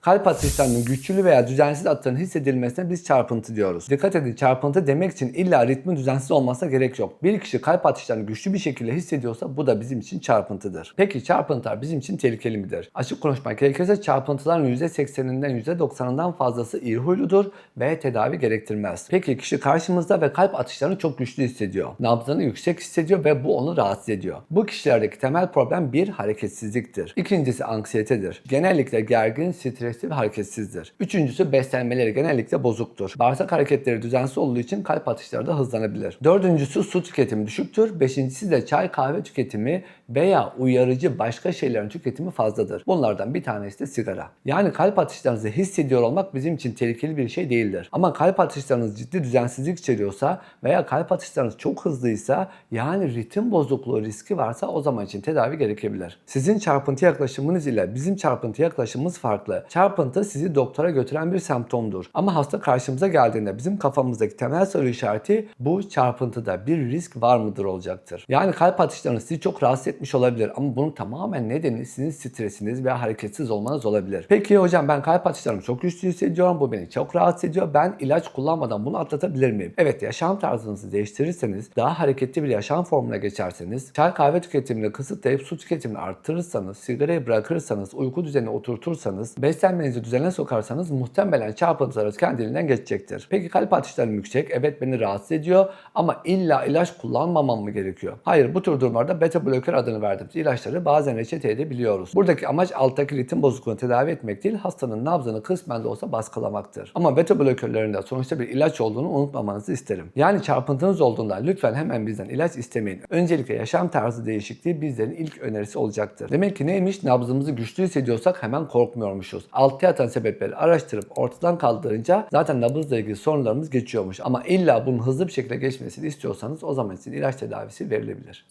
Kalp atışlarının güçlü veya düzensiz attığının hissedilmesine biz çarpıntı diyoruz. Dikkat edin çarpıntı demek için illa ritmin düzensiz olmasına gerek yok. Bir kişi kalp atışlarını güçlü bir şekilde hissediyorsa bu da bizim için çarpıntıdır. Peki çarpıntılar bizim için tehlikeli midir? Açık konuşmak gerekirse çarpıntıların %80'inden %90'ından fazlası iyi huyludur ve tedavi gerektirmez. Peki kişi karşımızda ve kalp atışlarını çok güçlü hissediyor. Nabzını yüksek hissediyor ve bu onu rahatsız ediyor. Bu kişilerdeki temel problem bir hareketsizliktir. İkincisi anksiyetedir. Genellikle gergin, stresli ve hareketsizdir. Üçüncüsü beslenmeleri genellikle bozuktur. Bağırsak hareketleri düzensiz olduğu için kalp atışları da hızlanabilir. Dördüncüsü su tüketimi düşüktür. Beşincisi de çay kahve tüketimi veya uyarıcı başka şeylerin tüketimi fazladır. Bunlardan bir tanesi de sigara. Yani kalp atışlarınızı hissediyor olmak bizim için tehlikeli bir şey değildir. Ama kalp atışlarınız ciddi düzensizlik içeriyorsa veya kalp atışlarınız çok hızlıysa yani ritim bozukluğu riski varsa o zaman için tedavi gerekebilir. Sizin çarpıntı yaklaşımınız ile bizim çarpıntı yaklaşımımız farklı. Çarpıntı sizi doktora götüren bir semptomdur. Ama hasta karşımıza geldiğinde bizim kafamızdaki temel soru işareti bu çarpıntıda bir risk var mıdır olacaktır. Yani kalp atışlarınız sizi çok rahatsız etmiş olabilir ama bunun tamamen nedeni sizin stresiniz veya hareketsiz olmanız olabilir. Peki hocam ben kalp atışlarımı çok güçlü hissediyorum. Bu beni çok rahatsız ediyor. Ben ilaç kullanmadan bunu atlatabilir miyim? Evet yaşam tarzınızı değiştirirseniz daha hareketli bir yaşam formuna geçerseniz çay kahve tüketimini kısıtlayıp su tüketimini arttırırsanız, sigarayı bırakırsanız, uyku düzenini oturtursanız, beslenmenizi düzene sokarsanız muhtemelen çarpıntılarınız kendiliğinden geçecektir. Peki kalp atışlarım yüksek. Evet beni rahatsız ediyor ama illa ilaç kullanmamam mı gerekiyor? Hayır bu tür durumlarda beta bloker adını verdiğimiz ilaçları bazen reçete edebiliyoruz. Buradaki amaç alttaki ritim bozukluğunu tedavi etmek değil, hastanın nabzını kısmen de olsa baskılamaktır. Ama beta blokörlerin de sonuçta bir ilaç olduğunu unutmamanızı isterim. Yani çarpıntınız olduğunda lütfen hemen bizden ilaç istemeyin. Öncelikle yaşam tarzı değişikliği bizlerin ilk önerisi olacaktır. Demek ki neymiş? Nabzımızı güçlü hissediyorsak hemen korkmuyormuşuz. Altta yatan sebepleri araştırıp ortadan kaldırınca zaten nabızla ilgili sorunlarımız geçiyormuş. Ama illa bunun hızlı bir şekilde geçmesini istiyorsanız o zaman için ilaç tedavisi verilebilir.